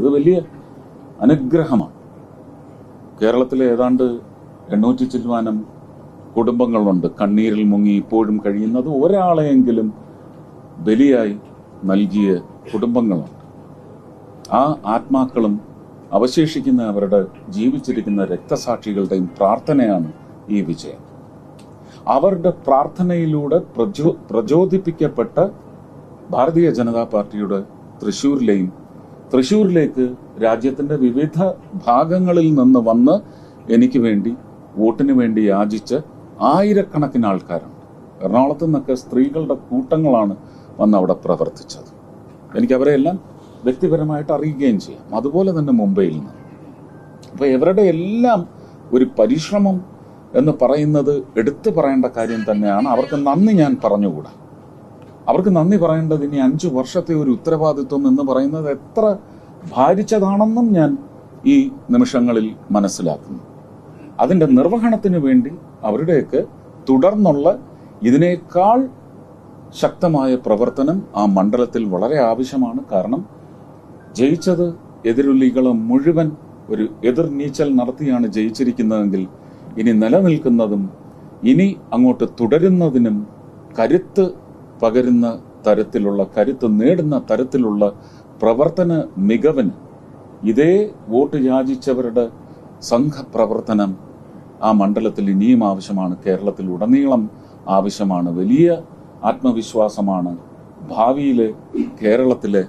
ഇത് വലിയ അനുഗ്രഹമാണ്. കേരളത്തിലെ ഏതാണ്ട് എണ്ണൂറ്റി ചില്ലുവാനം കുടുംബങ്ങളുണ്ട്. കണ്ണീരിൽ മുങ്ങി ഇപ്പോഴും കഴിയുന്നത് ഒരാളെയെങ്കിലും ബലിയായി നൽകിയ കുടുംബങ്ങളുണ്ട്. ആ ആത്മാക്കളും അവശേഷിക്കുന്ന അവരുടെ ജീവിച്ചിരിക്കുന്ന രക്തസാക്ഷികളുടെയും പ്രാർത്ഥനയാണ് ഈ വിജയം. അവരുടെ പ്രാർത്ഥനയിലൂടെ പ്രചോ പ്രചോദിപ്പിക്കപ്പെട്ട ഭാരതീയ ജനതാ പാർട്ടിയുടെ തൃശൂരിലെയും തൃശൂരിലേക്ക് രാജ്യത്തിന്റെ വിവിധ ഭാഗങ്ങളിൽ നിന്ന് വന്ന് എനിക്ക് വേണ്ടി വോട്ടിന് വേണ്ടി യാചിച്ച് ആയിരക്കണക്കിന് ആൾക്കാരുണ്ട്. എറണാകുളത്തു നിന്നൊക്കെ സ്ത്രീകളുടെ കൂട്ടങ്ങളാണ് വന്ന് അവിടെ പ്രവർത്തിച്ചത്. എനിക്ക് അവരെല്ലാം വ്യക്തിപരമായിട്ട് അറിയുകയും ചെയ്യാം. അതുപോലെ തന്നെ മുംബൈയിൽ നിന്ന്. അപ്പൊ ഇവരുടെ എല്ലാം ഒരു പരിശ്രമം എന്ന് പറയുന്നത് എടുത്തു പറയേണ്ട കാര്യം തന്നെയാണ്. അവർക്ക് നന്ദി ഞാൻ പറഞ്ഞുകൂടാ. അവർക്ക് നന്ദി പറയേണ്ടത് ഇനി അഞ്ചു വർഷത്തെ ഒരു ഉത്തരവാദിത്വം എന്ന് പറയുന്നത് എത്ര ഭാരിച്ചതാണെന്നും ഞാൻ ഈ നിമിഷങ്ങളിൽ മനസ്സിലാക്കുന്നു. അതിന്റെ നിർവഹണത്തിന് വേണ്ടി അവരുടെയൊക്കെ തുടർന്നുള്ള ഇതിനേക്കാൾ ശക്തമായ പ്രവർത്തനം ആ മണ്ഡലത്തിൽ വളരെ ആവശ്യമാണ്. കാരണം ജയിച്ചത് എതിരുള്ളികളെ മുഴുവൻ ഒരു എതിർ നീച്ചൽ നടത്തിയാണ് ജയിച്ചിരിക്കുന്നതെങ്കിൽ ഇനി നിലനിൽക്കുന്നതും ഇനി അങ്ങോട്ട് തുടരുന്നതിനും കരുത്ത് പകരുന്ന തരത്തിലുള്ള കരുത്ത് നേടുന്ന തരത്തിലുള്ള പ്രവർത്തന മികവിന് ഇതേ വോട്ട് യാചിച്ചവരുടെ സംഘപ്രവർത്തനം ആ മണ്ഡലത്തിൽ ഇനിയും ആവശ്യമാണ്. കേരളത്തിൽ ഉടനീളം ആവശ്യമാണ്. വലിയ ആത്മവിശ്വാസമാണ് ഭാവിയിലെ കേരളത്തിലെ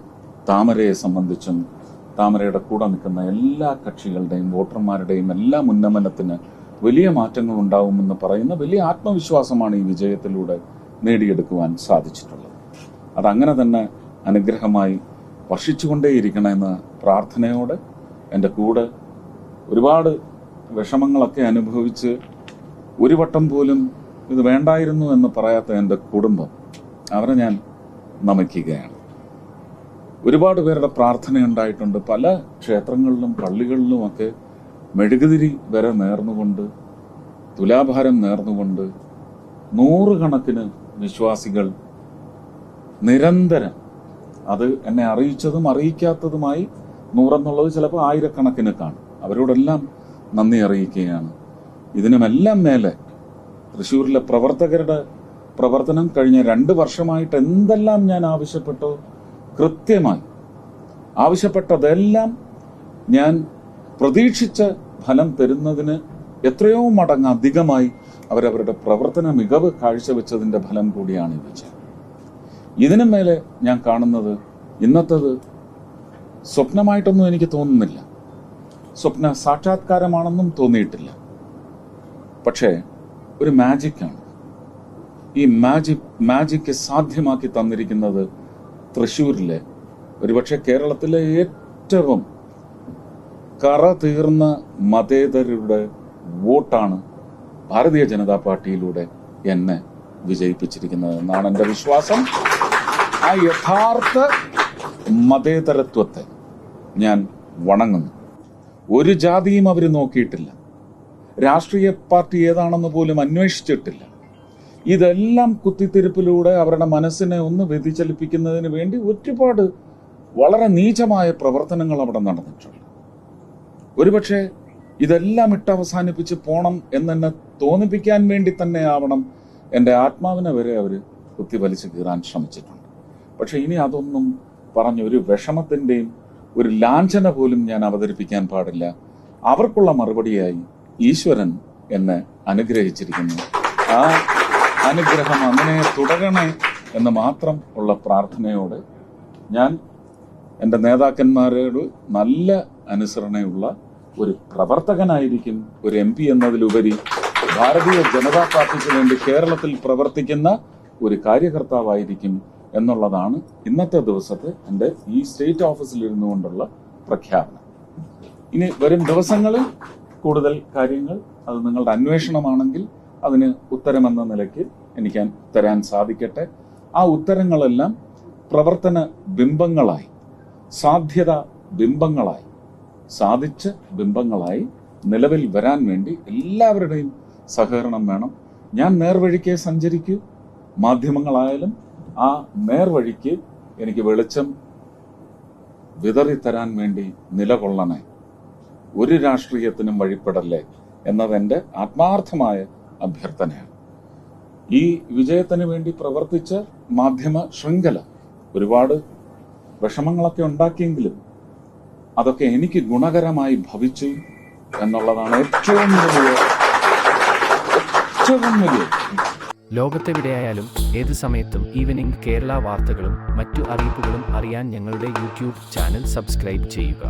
താമരയെ സംബന്ധിച്ചും താമരയുടെ കൂടെ നിൽക്കുന്ന എല്ലാ കക്ഷികളുടെയും വോട്ടർമാരുടെയും എല്ലാ ഉന്നമനത്തിന് വലിയ മാറ്റങ്ങൾ ഉണ്ടാവുമെന്ന് പറയുന്ന വലിയ ആത്മവിശ്വാസമാണ് ഈ വിജയത്തിലൂടെ നേടിയെടുക്കുവാൻ സാധിച്ചിട്ടുള്ളത്. അതങ്ങനെ തന്നെ അനുഗ്രഹമായി വർഷിച്ചുകൊണ്ടേയിരിക്കണമെന്ന പ്രാർത്ഥനയോടെ എന്റെ കൂടെ ഒരുപാട് വിഷമങ്ങളൊക്കെ അനുഭവിച്ച് ഒരു വട്ടം പോലും ഇത് വേണ്ടായിരുന്നു എന്ന് പറയാത്ത എന്റെ കുടുംബം അവരെ ഞാൻ നമിക്കുകയാണ്. ഒരുപാട് പേരുടെ പ്രാർത്ഥന ഉണ്ടായിട്ടുണ്ട്. പല ക്ഷേത്രങ്ങളിലും പള്ളികളിലുമൊക്കെ മെഴുകുതിരി വരെ നേർന്നുകൊണ്ട് തുലാഭാരം നേർന്നുകൊണ്ട് നൂറുകണക്കിന് വിശ്വാസികൾ നിരന്തരം അത് എന്നെ അറിയിച്ചതും അറിയിക്കാത്തതുമായി നൂറെന്നുള്ളത് ചിലപ്പോൾ ആയിരക്കണക്കിന് കാണും. അവരോടെല്ലാം നന്ദി അറിയിക്കുകയാണ്. ഇതിനുമെല്ലാം മേലെ തൃശ്ശൂരിലെ പ്രവർത്തകരുടെ പ്രവർത്തനം കഴിഞ്ഞ രണ്ട് വർഷമായിട്ട് എന്തെല്ലാം ഞാൻ ആവശ്യപ്പെട്ടോ കൃത്യമായി ആവശ്യപ്പെട്ടതെല്ലാം ഞാൻ പ്രതീക്ഷിച്ച ഫലം തരുന്നതിന് എത്രയോ മടങ്ങ് അധികമായി അവരവരുടെ പ്രവർത്തന മികവ് കാഴ്ചവെച്ചതിന്റെ ഫലം കൂടിയാണ് ഇത് വിജയം. ഇതിനു മേലെ ഞാൻ കാണുന്നത് ഇന്നത്തത് സ്വപ്നമായിട്ടൊന്നും എനിക്ക് തോന്നുന്നില്ല. സ്വപ്ന സാക്ഷാത്കാരമാണെന്നും തോന്നിയിട്ടില്ല. പക്ഷേ ഒരു മാജിക്കാണ്. ഈ മാജിക് മാജിക്ക് സാധ്യമാക്കി തന്നിരിക്കുന്നത് തൃശ്ശൂരിലെ ഒരുപക്ഷെ കേരളത്തിലെ ഏറ്റവും കറ തീർന്ന മതേതരരുടെ വോട്ടാണ് ഭാരതീയ ജനതാ പാർട്ടിയിലൂടെ എന്നെ വിജയിപ്പിച്ചിരിക്കുന്നത് എന്നാണ് എന്റെ വിശ്വാസം. ആ യഥാർത്ഥ മതേതരത്വത്തെ ഞാൻ വണങ്ങുന്നു. ഒരു ജാതിയും അവർ നോക്കിയിട്ടില്ല. രാഷ്ട്രീയ പാർട്ടി ഏതാണെന്ന് പോലും അന്വേഷിച്ചിട്ടില്ല. ഇതെല്ലാം കുത്തിത്തിരിപ്പിലൂടെ അവരുടെ മനസ്സിനെ ഒന്ന് വ്യതിചലിപ്പിക്കുന്നതിന് വേണ്ടി ഒരുപാട് വളരെ നീചമായ പ്രവർത്തനങ്ങൾ അവിടെ നടന്നിട്ടുണ്ട്. ഒരുപക്ഷെ ഇതെല്ലാം ഇട്ട് അവസാനിപ്പിച്ച് പോണം എന്നെന്നെ തോന്നിപ്പിക്കാൻ വേണ്ടി തന്നെ ആവണം. എന്റെ ആത്മാവിനെ വരെ അവർ കുത്തിവലിച്ച് കീറാൻ ശ്രമിച്ചിട്ടുണ്ട്. പക്ഷെ ഇനി അതൊന്നും പറഞ്ഞ ഒരു വിഷമത്തിന്റെയും ഒരു ലാഞ്ചന പോലും ഞാൻ അവതരിപ്പിക്കാൻ പാടില്ല. അവർക്കുള്ള മറുപടിയായി ഈശ്വരൻ എന്നെ അനുഗ്രഹിച്ചിരിക്കുന്നു. ആ അനുഗ്രഹം അങ്ങനെ തുടരണേ എന്ന് മാത്രം ഉള്ള പ്രാർത്ഥനയോടെ ഞാൻ എന്റെ നേതാക്കന്മാരോട് നല്ല അനുസരണയുള്ള ഒരു പ്രവർത്തകനായിരിക്കും ഒരു എം പി എന്നതിലുപരി ഭാരതീയ ജനതാ പാർട്ടിക്ക് വേണ്ടി കേരളത്തിൽ പ്രവർത്തിക്കുന്ന ഒരു കാര്യകർത്താവായിരിക്കും എന്നുള്ളതാണ് ഇന്നത്തെ ദിവസത്തെ എന്റെ ഈ സ്റ്റേറ്റ് ഓഫീസിൽ ഇരുന്നു കൊണ്ടുള്ള പ്രഖ്യാപനം. ഇനി വരും ദിവസങ്ങളിൽ കൂടുതൽ കാര്യങ്ങൾ അത് നിങ്ങളുടെ അന്വേഷണമാണെങ്കിൽ അതിന് ഉത്തരമെന്ന നിലയ്ക്ക് എനിക്ക് തരാൻ സാധിക്കട്ടെ. ആ ഉത്തരങ്ങളെല്ലാം പ്രവർത്തന ബിംബങ്ങളായി സാധ്യത ബിംബങ്ങളായി സാധിച്ച ബിംബങ്ങളായി നിലവിൽ വരാൻ വേണ്ടി എല്ലാവരുടെയും സഹകരണം വേണം. ഞാൻ നേർവഴിക്ക് സഞ്ചരിക്കൂ. മാധ്യമങ്ങളായാലും ആ നേർവഴിക്ക് എനിക്ക് വെളിച്ചം വിതറിത്തരാൻ വേണ്ടി നിലകൊള്ളണേ. ഒരു രാഷ്ട്രീയത്തിനും വഴിപ്പെടല്ലേ എന്നതെന്റെ ആത്മാർത്ഥമായ അഭ്യർത്ഥനയാണ്. ഈ വിജയത്തിന് വേണ്ടി പ്രവർത്തിച്ച മാധ്യമ ശൃംഖല ഒരുപാട് വിഷമങ്ങളൊക്കെ ഉണ്ടാക്കിയെങ്കിലും അതൊക്കെ എനിക്ക് ഗുണകരമായി ഭവിച്ചു എന്നുള്ളതാണ് ഏറ്റവും വലിയ ഏറ്റവും വലിയ ലോകത്തെവിടെയായാലും ഏത് സമയത്തും ഈവനിംഗ് കേരള വാർത്തകളും മറ്റു അറിയിപ്പുകളും അറിയാൻ ഞങ്ങളുടെ യൂട്യൂബ് ചാനൽ സബ്സ്ക്രൈബ് ചെയ്യുക.